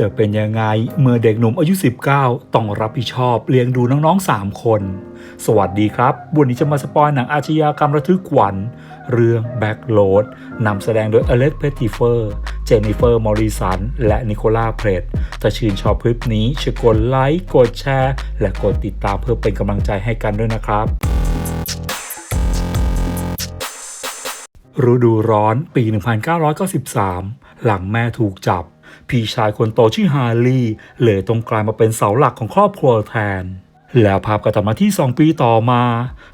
จะเป็นยังไง เมื่อเด็กหนุ่มอายุ 19 ต้องรับผิดชอบเลี้ยงดูน้องๆ 3 คน สวัสดีครับ วันนี้จะมาสปอยหนังอาชญากรรมระทึกขวัญ เรื่อง Backload นำแสดงโดยอเล็กเพติเฟอร์ เจนนิเฟอร์ มอริสัน และนิโคลาเพรตถ้าชื่นชอบคลิปนี้ช่วยกดไลค์ กดแชร์ และกดติดตามเพื่อเป็นกำลังใจให้กันด้วยนะครับฤดูร้อนปี 1993 หลังแม่ถูกจับ พี่ชายคนโตชื่อฮาร์ลีเลยต้องกลายมาเป็นเสาหลักของครอบครัวแทน แล้วภาพก็ตัดมาที่ 2 ปีต่อมา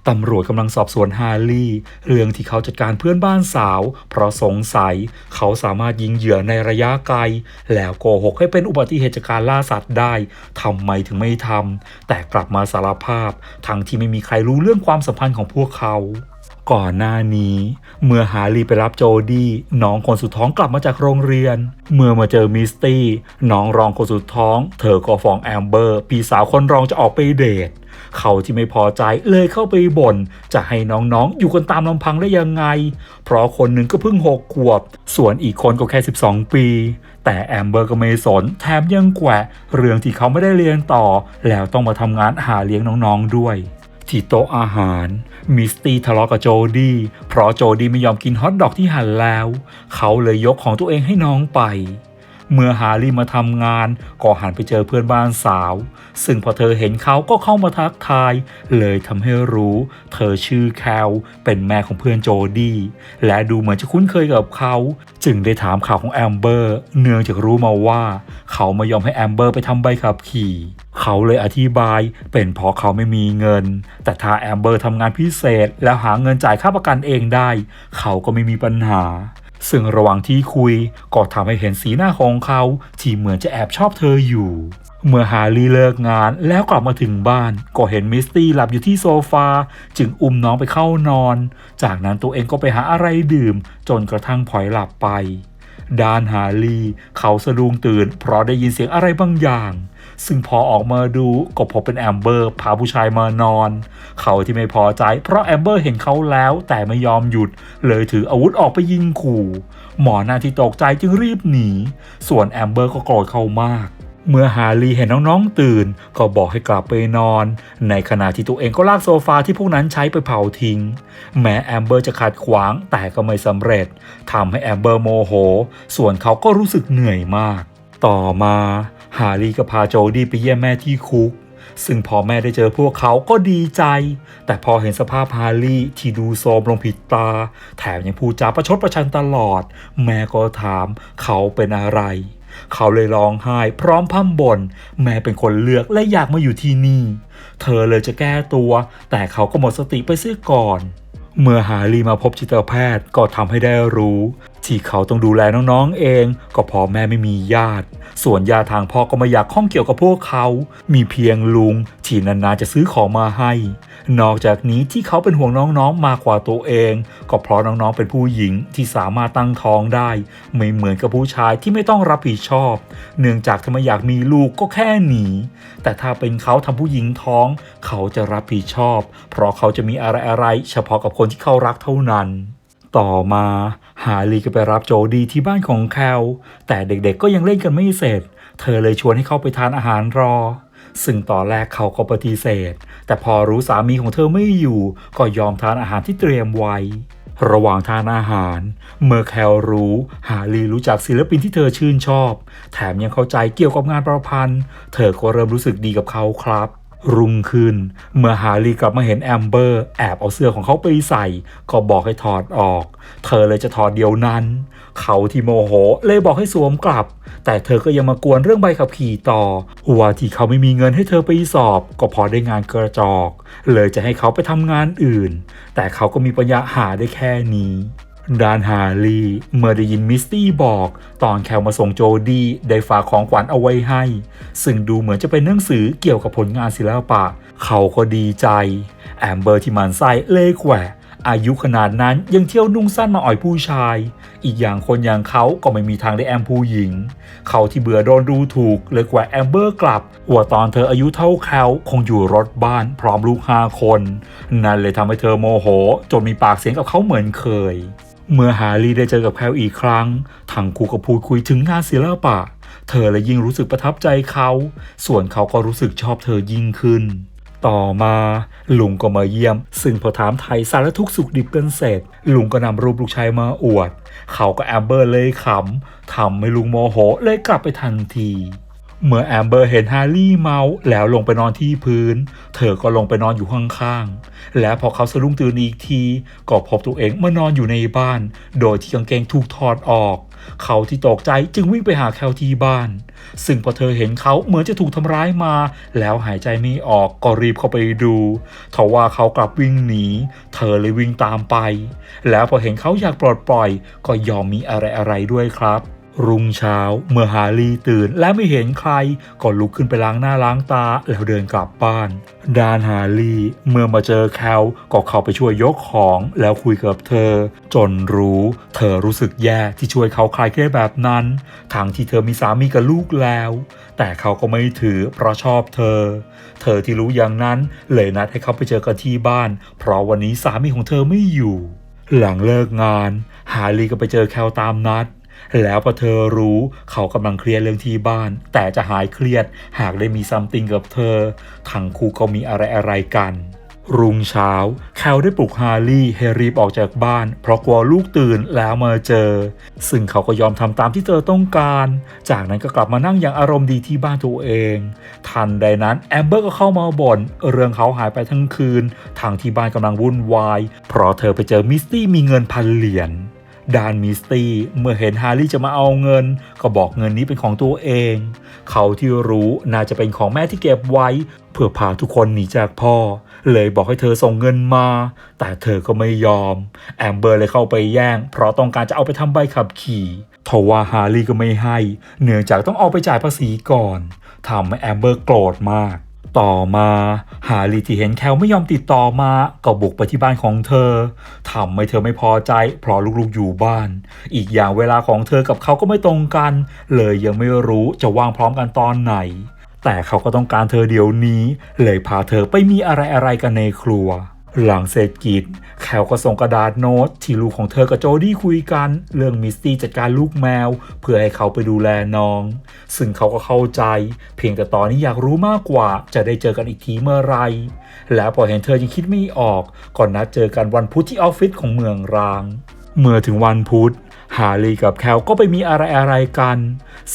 ตำรวจกำลังสอบสวนฮาร์ลีเรื่องที่เขาจัดการเพื่อนบ้านสาว เพราะสงสัย เขาสามารถยิงเหยื่อในระยะไกล แล้วโกหกให้เป็นอุบัติเหตุจากการล่าสัตว์ได้ทำไมถึงไม่ทำแต่กลับมาสารภาพ ทั้งที่ไม่มีใครรู้เรื่องความสัมพันธ์ของพวกเขา ก่อนหน้านี้ เมื่อฮารีไปรับโจดี้น้องคนสุดท้องกลับมาจากโรงเรียน เมื่อมาเจอมิสตี้น้องรองคนสุดท้อง เธอก็ฟ้องแอมเบอร์พี่สาวคนรองจะออกไปเดทเขาที่ไม่พอใจเลยเข้าไปบ่นจะให้น้องๆ อยู่กันตามลำพังได้ยังไง เพราะคนหนึ่งก็เพิ่งหกขวบ ส่วนอีกคนก็แค่ 12 ปี แต่แอมเบอร์ก็ไม่สน แถมยังแกวะเรื่องที่เขาไม่ได้เรียนต่อ แล้วต้องมาทำงานหาเลี้ยงน้องๆด้วย ที่โต๊ะอาหาร มิสตี้ทะเลาะกับโจดี้เพราะโจดี้ไม่ยอมกินฮอทดอกที่หั่นแล้ว เขาเลยยกของตัวเองให้น้องไป เมื่อฮารีมาทำงานก็หันไปเจอเพื่อนบ้านสาว ซึ่งพอเธอเห็นเขาก็เข้ามาทักทาย เลยทำให้รู้ เธอชื่อแคลเป็นแม่ของเพื่อนโจดี้และดูเหมือนจะคุ้นเคยกับเขา จึงได้ถามข่าวของแอมเบอร์ เนื่องจากรู้มาว่า เขาไม่ยอมให้แอมเบอร์ไปทำใบขับขี่ เขาเลยอธิบาย เป็นเพราะเขาไม่มีเงิน แต่ถ้าแอมเบอร์ทำงานพิเศษ แล้วหาเงินจ่ายค่าประกันเองได้ เขาก็ไม่มีปัญหา ซึ่งระหว่างที่คุยก็ทำให้เห็นสีหน้าของเขา ที่เหมือนจะแอบชอบเธออยู่ เมื่อฮารีเลิกงานแล้วกลับมาถึงบ้าน ก็เห็นมิสตี้หลับอยู่ที่โซฟา จึงอุ้มน้องไปเข้านอน จากนั้นตัวเองก็ไปหาอะไรดื่ม จนกระทั่งพลอยหลับไปดานฮารีเขาสะดุ้งตื่นเพราะได้ยินเสียงอะไรบางอย่าง ซึ่งพอออกมาดูก็พบเป็นแอมเบอร์พาผู้ชายมานอน เขาที่ไม่พอใจ เพราะแอมเบอร์เห็นเขาแล้วแต่ไม่ยอมหยุด เลยถืออาวุธออกไปยิงขู่ หมอหน้าที่ตกใจจึงรีบหนี ส่วนแอมเบอร์ก็โกรธเขามาก เมื่อฮารีเห็นน้องๆตื่น ก็บอกให้กลับไปนอน ในขณะที่ตัวเองก็ลากโซฟาที่พวกนั้นใช้ไปเผาทิ้ง แม้แอมเบอร์จะขัดขวางแต่ก็ไม่สำเร็จทำให้แอมเบอร์โมโห ส่วนเขาก็รู้สึกเหนื่อยมาก ต่อมา ฮารีก็พาโจดี้ไปเยี่ยมแม่ที่คุก ซึ่งพอแม่ได้เจอพวกเขาก็ดีใจ แต่พอเห็นสภาพฮารีที่ดูโซมลงผิดตา แถมยังพูดจาประชดประชันตลอด แม่ก็ถามเขาเป็นอะไร เขาเลยร้องไห้พร้อมพั่มบ่นแม่เป็นคนเลือกและอยากมาอยู่ที่นี่ เธอเลยจะแก้ตัว แต่เขาก็หมดสติไปเสียก่อนเมื่อฮารีมาพบจิตแพทย์ก็ทำให้ได้รู้ ที่เขาต้องดูแลน้องๆเอง ก็เพราะแม่ไม่มีญาติ ส่วนญาติทางพ่อก็ไม่อยากข้องเกี่ยวกับพวกเขา มีเพียงลุงที่นานๆจะซื้อของมาให้ นอกจากนี้ที่เขาเป็นห่วงน้องๆมากกว่าตัวเอง ก็เพราะน้องๆเป็นผู้หญิงที่สามารถตั้งท้องได้ ไม่เหมือนกับผู้ชายที่ไม่ต้องรับผิดชอบ เนื่องจากถ้าไม่อยากมีลูกก็แค่หนีแต่ถ้าเป็นเขาทำผู้หญิงท้อง เขาจะรับผิดชอบ เพราะเขาจะมีอะไรๆเฉพาะกับคนที่เขารักเท่านั้น ต่อมา ฮารีก็ไปรับโจดีที่บ้านของแคลแต่เด็กๆก็ยังเล่นกันไม่เสร็จ เธอเลยชวนให้เขาไปทานอาหารรอ ซึ่งตอนแรกเขาก็ปฏิเสธ แต่พอรู้สามีของเธอไม่อยู่ ก็ยอมทานอาหารที่เตรียมไว้ ระหว่างทานอาหาร เมื่อแคลรู้ฮารีรู้จักศิลปินที่เธอชื่นชอบ แถมยังเข้าใจเกี่ยวกับงานประพันธ์ เธอก็เริ่มรู้สึกดีกับเขาครับ รุ่งขึ้น เมื่อฮารีกลับมาเห็นแอมเบอร์แอบเอาเสื้อของเขาไปใส่ ก็บอกให้ถอดออก เธอเลยจะถอดเดียวนั้น เขาที่โมโหเลยบอกให้สวมกลับ แต่เธอก็ยังมากวนเรื่องใบขับขี่ต่อว่าที่เขาไม่มีเงินให้เธอไปสอบ ก็พอได้งานกระจอก เลยจะให้เขาไปทำงานอื่น แต่เขาก็มีปัญญาหาได้แค่นี้ ด้านฮารีเมื่อได้ยินมิสตี้บอก ตอนแคลมาส่งโจดี้ได้ฝากของขวัญเอาไว้ให้ ซึ่งดูเหมือนจะเป็นหนังสือเกี่ยวกับผลงานศิลปะ เขาก็ดีใจ แอมเบอร์ที่มันไส้เล่แขวะอายุขนาดนั้นยังเที่ยวนุ่งสั้นมาอ่อยผู้ชาย อีกอย่างคนอย่างเขาก็ไม่มีทางได้แอมผู้หญิง เขาที่เบื่อโดนดูถูกเลยแกวแอมเบอร์กลับว่าตอนเธออายุเท่าเขาคงอยู่รถบ้านพร้อมลูกห้าคน นั่นเลยทำให้เธอโมโห จนมีปากเสียงกับเขาเหมือนเคย เมื่อฮารีได้เจอกับแคลอีกครั้งทั้งคู่ก็พูดคุยถึงงานศิลปะ เธอเลยยิ่งรู้สึกประทับใจเขา ส่วนเขาก็รู้สึกชอบเธอยิ่งขึ้น ต่อมาลุงก็มาเยี่ยม ซึ่งพอถามไทยสารทุกสุขดิบกันเสร็จ ลุงก็นำรูปลูกชายมาอวด เขาก็แอมเบอร์เลยขำทำให้ลุงโมโหเลยกลับไปทันที เมื่อแอมเบอร์เห็นฮาร์รี่เมาแล้วลงไปนอนที่พื้น เธอก็ลงไปนอนอยู่ข้างๆ และพอเขาสะดุ้งตื่นอีกที ก็พบตัวเองมานอนอยู่ในบ้าน โดยที่กางเกงถูกถอดออก เขาที่ตกใจจึงวิ่งไปหาแคลที่บ้าน ซึ่งพอเธอเห็นเขาเหมือนจะถูกทำร้ายมา แล้วหายใจไม่ออกก็รีบเข้าไปดูทว่าเขากลับวิ่งหนี เธอเลยวิ่งตามไป แล้วพอเห็นเขาอยากปลดปล่อย ก็ยอมมีอะไรอะไรด้วยครับ รุ่งเช้าเมื่อฮารีตื่นและไม่เห็นใครก็ลุกขึ้นไปล้างหน้าล้างตาแล้วเดินกลับบ้านด้านฮารีเมื่อมาเจอแคลก็เข้าไปช่วยยกของแล้วคุยกับเธอ จนรู้เธอรู้สึกแย่ที่ช่วยเขาคลายเครียดแบบนั้นทั้งที่เธอมีสามีกับลูกแล้ว แต่เขาก็ไม่ถือเพราะชอบเธอ เธอที่รู้อย่างนั้นเลยนัดให้เขาไปเจอกันที่บ้าน เพราะวันนี้สามีของเธอไม่อยู่ หลังเลิกงาน ฮารีก็ไปเจอแคลตามนัด แล้วพอเธอรู้เขากำลังเครียดเรื่องที่บ้าน แต่จะหายเครียดหากได้มีซัมติงกับเธอ ทั้งคู่ก็มีอะไรอะไรกัน รุ่งเช้า แคลได้ปลุกฮาร์รี่ให้รีบออกจากบ้าน เพราะกลัวลูกตื่นแล้วมาเจอ ซึ่งเขาก็ยอมทำตามที่เธอต้องการ จากนั้นก็กลับมานั่งอย่างอารมณ์ดีที่บ้านตัวเอง ทันใดนั้นแอมเบอร์ก็เข้ามาบ่นเรื่องเขาหายไปทั้งคืนทางที่บ้านกำลังวุ่นวาย เพราะเธอไปเจอมิสตี้มีเงินพันเหรียญ ดานมิสตี้เมื่อเห็นฮาร์รี่จะมาเอาเงิน ก็บอกเงินนี้เป็นของตัวเอง เขาที่รู้น่าจะเป็นของแม่ที่เก็บไว้ เพื่อพาทุกคนหนีจากพ่อ เลยบอกให้เธอส่งเงินมา แต่เธอก็ไม่ยอม แอมเบอร์เลยเข้าไปแย่ง เพราะต้องการจะเอาไปทำใบขับขี่ทว่าฮาร์รี่ก็ไม่ให้ เนื่องจากต้องเอาไปจ่ายภาษีก่อนทำให้แอมเบอร์โกรธมาก ต่อมาฮารีที่เห็นแคลไม่ยอมติดต่อมาก็บุกไปที่บ้านของเธอทำให้เธอไม่พอใจ เพราะลูกๆอยู่บ้าน อีกอย่างเวลาของเธอกับเขาก็ไม่ตรงกัน เลยยังไม่รู้จะว่างพร้อมกันตอนไหน แต่เขาก็ต้องการเธอเดี๋ยวนี้ เลยพาเธอไปมีอะไรๆกันในครัว หลังเสร็จกิจแคลก็ส่งกระดาษโน้ตที่ลูกของเธอกับโจดี้คุยกัน เรื่องมิสตี้จัดการลูกแมว เพื่อให้เขาไปดูแลน้อง ซึ่งเขาก็เข้าใจ เพียงแต่ตอนนี้อยากรู้มากกว่าจะได้เจอกันอีกทีเมื่อไร แล้วพอเห็นเธอยังคิดไม่ออกก่อนนัดเจอกันวันพุธที่ออฟฟิศของเมืองราง เมื่อถึงวันพุธฮารีกับแคลก็ไปมีอะไรอะไรกัน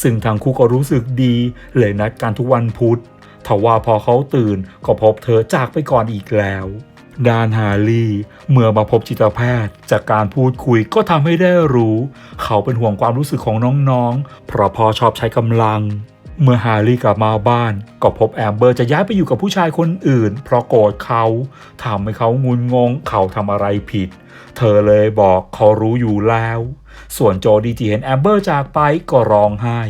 ซึ่งทั้งคู่ก็รู้สึกดี เลยนัดกันทุกวันพุธทว่าพอเขาตื่นก็พบเธอจากไปก่อนอีกแล้ว ด้านฮารี่เมื่อมาพบจิตแพทย์ จากการพูดคุยก็ทำให้ได้รู้ เขาเป็นห่วงความรู้สึกของน้องๆ เพราะพอชอบใช้กำลัง เมื่อฮารี่กลับมาบ้าน ก็พบแอมเบอร์จะย้ายไปอยู่กับผู้ชายคนอื่น เพราะโกรธเขาทำให้เขางุนงง เขาทำอะไรผิด เธอเลยบอกเขารู้อยู่แล้ว ส่วนโจดีที่เห็นแอมเบอร์จากไปก็ร้องไห้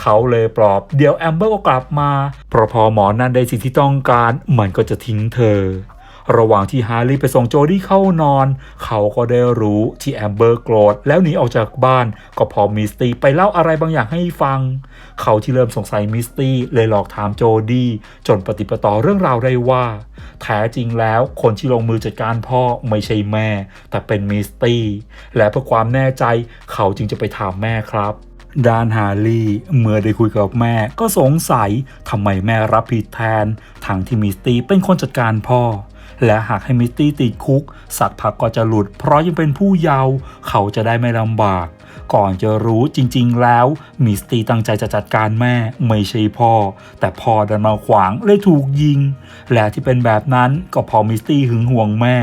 เขาเลยปลอบเดี๋ยวแอมเบอร์ก็กลับมาเพราะพอหมอนั่นได้สิ่งที่ต้องการ มันก็จะทิ้งเธอ ระหว่างที่ฮาร์รี่ไปส่งโจดี้เข้านอน เขาก็ได้รู้ที่แอมเบอร์โกรธแล้วหนีออกจากบ้าน ก็พอมิสตี้ไปเล่าอะไรบางอย่างให้ฟัง เขาที่เริ่มสงสัยมิสตี้เลยหลอกถามโจดี้จนปฏิปต่อเรื่องราวได้ว่า แท้จริงแล้วคนที่ลงมือจัดการพ่อไม่ใช่แม่ แต่เป็นมิสตี้และเพื่อความแน่ใจเขาจึงจะไปถามแม่ครับด้านฮาร์รี่เมื่อได้คุยกับแม่ก็สงสัยทำไมแม่รับผิดแทนทางที่มิสตี้เป็นคนจัดการพ่อ และหากให้มิสตี้ติดคุก สักพักก็จะหลุด เพราะยังเป็นผู้เยาว์เขาจะได้ไม่ลำบาก ก่อนจะรู้จริงๆแล้วมิสตี้ตั้งใจจะจัดการแม่ไม่ใช่พ่อ แต่พ่อดันมาขวางเลยถูกยิง และที่เป็นแบบนั้นก็พอมิสตี้หึงห่วงแม่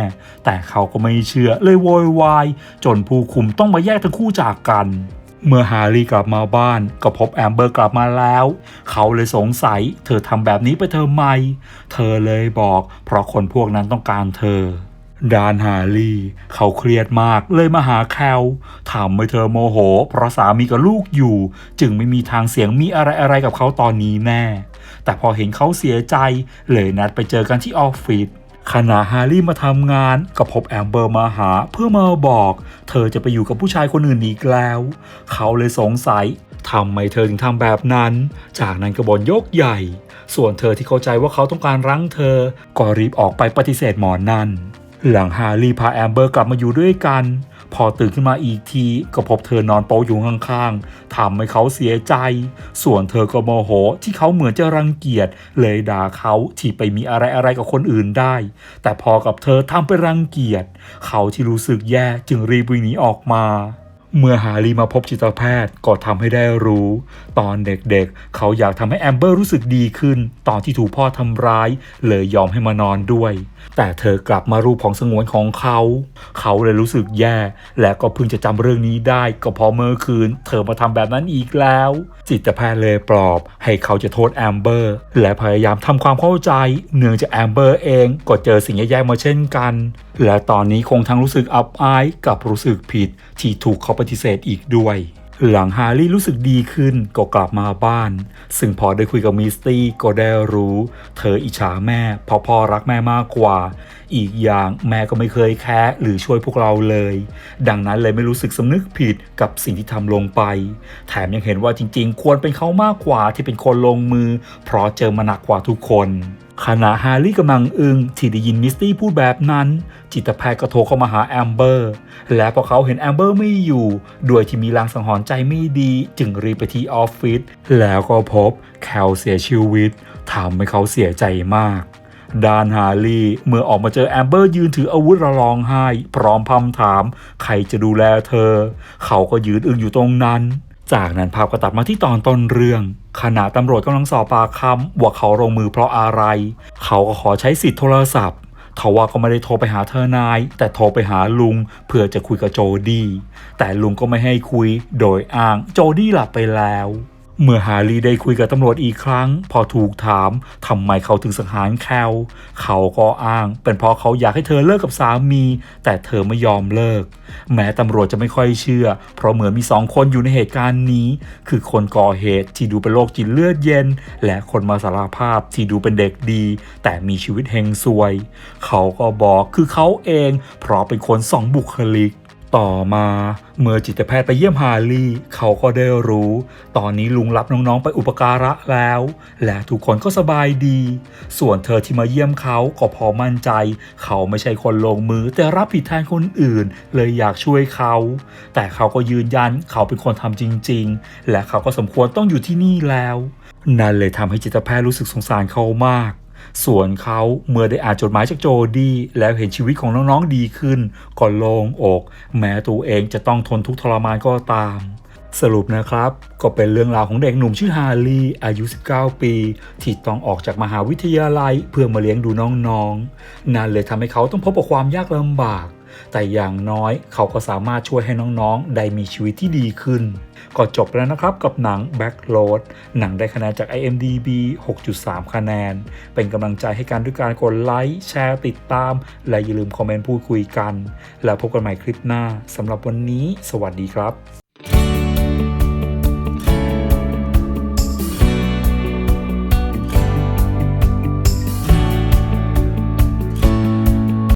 แต่เขาก็ไม่เชื่อเลยโวยวายจนผู้คุมต้องมาแยกทั้งคู่จากกัน เมื่อฮาร์รี่กลับมาบ้านก็พบแอมเบอร์กลับมาแล้ว เขาเลยสงสัย เธอทำแบบนี้ไปเธอไหม เธอเลยบอก เพราะคนพวกนั้นต้องการเธอดานฮาร์รี่เขาเครียดมากเลยมาหาแคลทำให้เธอโมโห เพราะสามีกับลูกอยู่ จึงไม่มีทางเสียงมีอะไรอะไรกับเขาตอนนี้แน่ แต่พอเห็นเขาเสียใจเลยนัดไปเจอกันที่ออฟฟิศ ขณะฮาร์รี่มาทำงานก็พบแอมเบอร์มาหาเพื่อมาบอก เธอจะไปอยู่กับผู้ชายคนอื่นอีกแล้ว เขาเลยสงสัยทำไมเธอถึงทำแบบนั้น จากนั้นกระบอนยกใหญ่ ส่วนเธอที่เข้าใจว่าเขาต้องการรั้งเธอ ก็รีบออกไปปฏิเสธหมอนนั่น หลังฮาร์รี่พาแอมเบอร์กลับมาอยู่ด้วยกัน พอตื่นขึ้นมาอีกทีก็พบเธอนอนโป๊อยู่ข้างๆทำให้เขาเสียใจ ส่วนเธอก็โมโหที่เขาเหมือนจะรังเกียจเลยด่าเขาที่ไปมีอะไรอะไรๆกับคนอื่นได้ แต่พอกับเธอทำไปรังเกียจเขาที่รู้สึกแย่จึงรีบวิ่งหนีออกมา เมื่อฮารีมาพบจิตแพทย์ก็ทำให้ได้รู้ ตอนเด็กๆเขาอยากทำให้แอมเบอร์รู้สึกดีขึ้น ตอนที่ถูกพ่อทำร้าย เลยยอมให้มานอนด้วย แต่เธอกลับมารูปของสงวนของเขา เขาเลยรู้สึกแย่ และก็เพิ่งจะจำเรื่องนี้ได้ ก็เพอเมื่อคืน เธอมาทำแบบนั้นอีกแล้ว จิตแพทย์เลยปลอบ ให้เขาจะโทษแอมเบอร์ และพยายามทำความเข้าใจ เนื่องจากแอมเบอร์เองก็เจอสิ่งแย่ๆมาเช่นกัน และตอนนี้คงทั้งรู้สึกอับอายกับรู้สึกผิดที่ถูกเขาปฏิเสธอีกด้วย หลังฮารี่รู้สึกดีขึ้นก็กลับมาบ้าน ซึ่งพอได้คุยกับมิสตี้ก็ได้รู้ เธออิจฉาแม่เพราะพ่อรักแม่มากกว่า อีกอย่างแม่ก็ไม่เคยแค้หรือช่วยพวกเราเลย ดังนั้นเลยไม่รู้สึกสำนึกผิดกับสิ่งที่ทำลงไป แถมยังเห็นว่าจริงๆ ควรเป็นเขามากกว่าที่เป็นคนลงมือ เพราะเจอมาหนักกว่าทุกคนขณะฮารี่กำลังอึง้งที่ได้ยินมิสตี้พูดแบบนั้น จิตแพทย์ก็โทรเข้ามาหาแอมเบอร์ และพอเขาเห็นแอมเบอร์ไม่อยู่ด้วยที่มีลางสังหรณ์ใจไม่ดี จึงรีบไปที่ออฟฟิศแล้วก็พบแคลเสียชีวิตทำให้เขาเสียใจมาก ดานฮารีเมื่อออกมาเจอแอมเบอร์ยืนถืออาวุธระลองไห้ พร้อมพำถาม ใครจะดูแลเธอ เขาก็ยืนอึ้งอยู่ตรงนั้น จากนั้นภาพก็ตัดมาที่ตอนต้นเรื่อง ขณะตำรวจกำลังสอบปากคำว่าเขาลงมือเพราะอะไร เขาก็ขอใช้สิทธิ์โทรศัพท์ทว่าก็ไม่ได้โทรไปหาเธอนาย แต่โทรไปหาลุง เพื่อจะคุยกับโจดี้แต่ลุงก็ไม่ให้คุย โดยอ้างโจดี้หลับไปแล้ว เมื่อฮารีได้คุยกับตำรวจอีกครั้ง พอถูกถามทำไมเขาถึงสังหารแคลเขาก็อ้าง เป็นเพราะเขาอยากให้เธอเลิกกับสามี แต่เธอไม่ยอมเลิก แม้ตำรวจจะไม่ค่อยเชื่อ เพราะเหมือนมีสองคนอยู่ในเหตุการณ์นี้ คือคนก่อเหตุที่ดูเป็นโรคจิตเลือดเย็น และคนมาสารภาพที่ดูเป็นเด็กดี แต่มีชีวิตเฮงซวย เขาก็บอกคือเขาเอง เพราะเป็นคนสองบุคลิก ต่อมาเมื่อจิตแพทย์ไปเยี่ยมฮารี่ เขาก็ได้รู้ ตอนนี้ลุงรับน้องๆไปอุปการะแล้ว และทุกคนก็สบายดี ส่วนเธอที่มาเยี่ยมเขาก็พอมั่นใจ เขาไม่ใช่คนลงมือแต่รับผิดแทนคนอื่น เลยอยากช่วยเขา แต่เขาก็ยืนยันเขาเป็นคนทำจริง ๆ และเขาก็สมควรต้องอยู่ที่นี่แล้ว นั่นเลยทำให้จิตแพทย์รู้สึกสงสารเขามาก ส่วนเขาเมื่อได้อ่านจดหมายจากโจดี้แล้วเห็นชีวิตของน้องๆดีขึ้นก็โล่งอก แม้ตัวเองจะต้องทนทุกข์ทรมานก็ตาม สรุปนะครับ ก็เป็นเรื่องราวของเด็กหนุ่มชื่อฮารีอายุ 19 ปี ที่ต้องออกจากมหาวิทยาลัยเพื่อมาเลี้ยงดูน้องๆนั่นเลยทำให้เขาต้องพบกับความยากลำบาก แต่อย่างน้อยเขาก็สามารถช่วยให้น้องๆ ได้มีชีวิตที่ดีขึ้น ก็จบแล้วนะครับกับหนัง Backroad หนังได้คะแนนจาก IMDB 6.3 คะแนน เป็นกำลังใจให้กันด้วยการกดไลค์แชร์ติดตาม และอย่าลืมคอมเมนต์พูดคุยกัน แล้วพบกันใหม่คลิปหน้าสำหรับวันนี้ สวัสดีครับ